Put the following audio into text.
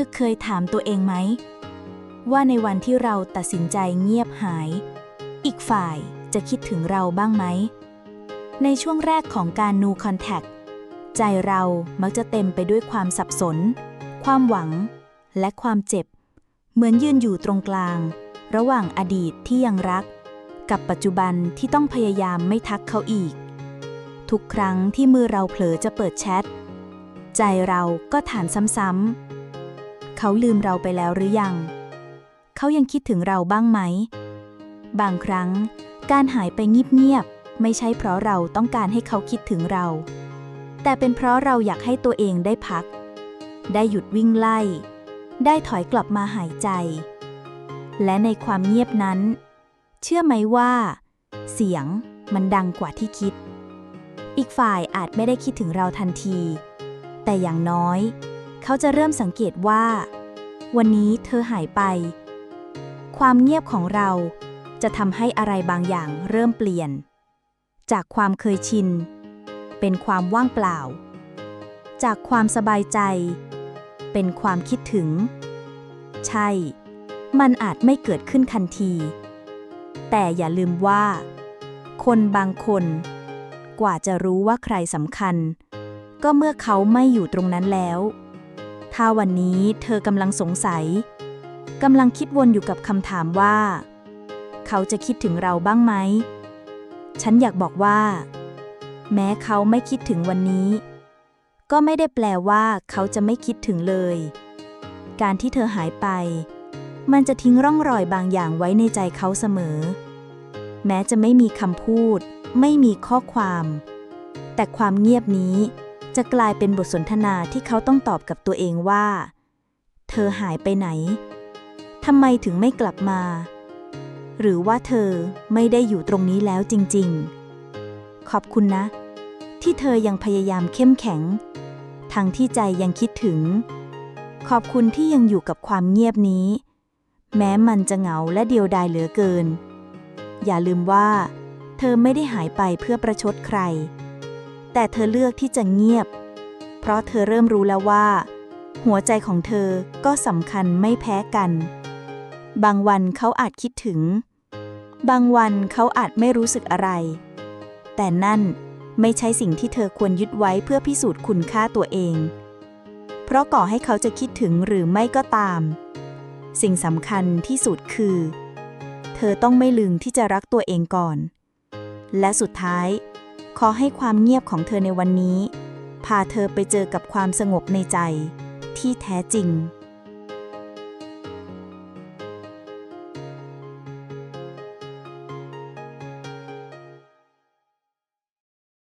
ธอเคยถามตัวเองไหม ว่าในวันที่เราตัดสินใจเงียบหาย อีกฝ่ายจะคิดถึงเราบ้างไหม ในช่วงแรกของการ no contact ใจเรามักจะเต็มไปด้วยความสับสน ความหวัง และความเจ็บ เหมือนยืนอยู่ตรงกลาง ระหว่างอดีตที่ยังรัก กับปัจจุบันที่ต้องพยายามไม่ทักเขาอีก ทุกครั้งที่มือเราเผลอจะเปิดแชท ใจเราก็ถามซ้ำๆ เขาลืมเราไปแล้วหรือยัง เขายังคิดถึงเราบ้างไหม บางครั้ง การหายไปเงียบๆไม่ใช่เพราะเราต้องการให้เขาคิดถึงเรา แต่เป็นเพราะเราอยากให้ตัวเองได้พัก ได้หยุดวิ่งไล่ ได้ถอยกลับมาหายใจ และในความเงียบนั้น เชื่อไหมว่า เสียงมันดังกว่าที่คิด อีกฝ่ายอาจไม่ได้คิดถึงเราทันที แต่อย่างน้อย เขาจะเริ่มสังเกตว่า วันนี้เธอหายไป ความเงียบของเราจะทำให้อะไรบางอย่างเริ่มเปลี่ยน จากความเคยชิน เป็นความว่างเปล่า จากความสบายใจ เป็นความคิดถึง ใช่ มันอาจไม่เกิดขึ้นทันที แต่อย่าลืมว่า คนบางคน กว่าจะรู้ว่าใครสำคัญ ก็เมื่อเขาไม่อยู่ตรงนั้นแล้ว ถ้าวันนี้เธอกำลังสงสัยกำลังคิดวนอยู่กับคำถามว่า เขาจะคิดถึงเราบ้างไหม ฉันอยากบอกว่า แม้เขาไม่คิดถึงวันนี้ ก็ไม่ได้แปลว่าเขาจะไม่คิดถึงเลย การที่เธอหายไป มันจะทิ้งร่องรอยบางอย่างไว้ในใจเขาเสมอ แม้จะไม่มีคำพูด ไม่มีข้อความ แต่ความเงียบนี้ จะกลายเป็นบทสนทนาที่เขาต้องตอบกับตัวเองว่า เธอหายไปไหนทำไมถึงไม่กลับมา หรือว่าเธอไม่ได้อยู่ตรงนี้แล้วจริง ๆ ขอบคุณนะ ที่เธอยังพยายามเข้มแข็ง ทั้งที่ใจยังคิดถึง ขอบคุณที่ยังอยู่กับความเงียบนี้ แม้มันจะเหงาและเดียวดายเหลือเกิน อย่าลืมว่า เธอไม่ได้หายไปเพื่อประชดใคร แต่เธอเลือกที่จะเงียบ เพราะเธอเริ่มรู้แล้วว่า หัวใจของเธอก็สำคัญไม่แพ้กัน บางวันเขาอาจคิดถึง บางวันเขาอาจไม่รู้สึกอะไร แต่นั่นไม่ใช่สิ่งที่เธอควรยึดไว้เพื่อพิสูจน์คุณค่าตัวเอง เพราะก่อให้เขาจะคิดถึงหรือไม่ก็ตาม สิ่งสำคัญที่สุดคือ เธอต้องไม่ลืมที่จะรักตัวเองก่อน และสุดท้าย ขอให้ความเงียบของเธอในวันนี้ พาเธอไปเจอกับความสงบในใจ ที่แท้จริง